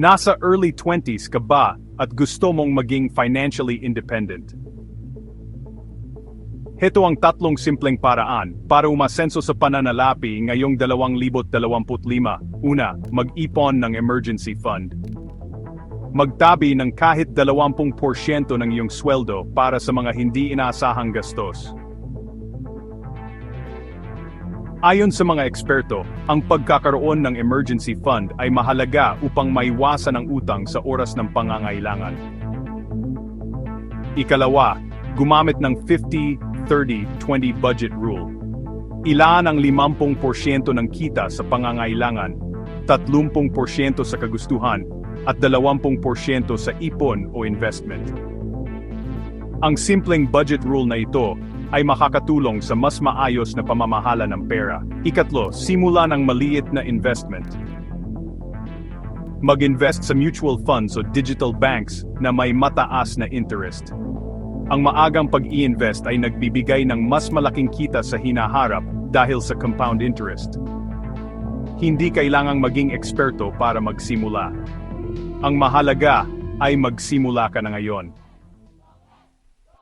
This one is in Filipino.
Nasa early 20s ka ba at gusto mong maging financially independent? Heto ang tatlong simpleng paraan para umasenso sa pananalapi ngayong 2025. Una, mag-ipon ng emergency fund. Magtabi ng kahit 20% ng iyong sweldo para sa mga hindi inaasahang gastos. Ayon sa mga eksperto, ang pagkakaroon ng emergency fund ay mahalaga upang maiwasan ang utang sa oras ng pangangailangan. Ikalawa, gumamit ng 50-30-20 budget rule. Ilaan ang 50% ng kita sa pangangailangan, 30% sa kagustuhan, at 20% sa ipon o investment. Ang simpleng budget rule na ito ay makakatulong sa mas maayos na pamamahala ng pera. Ikatlo, simula ng maliit na investment. Mag-invest sa mutual funds o digital banks na may mataas na interest. Ang maagang pag-i-invest ay nagbibigay ng mas malaking kita sa hinaharap dahil sa compound interest. Hindi kailangang maging eksperto para magsimula. Ang mahalaga ay magsimula ka na ngayon.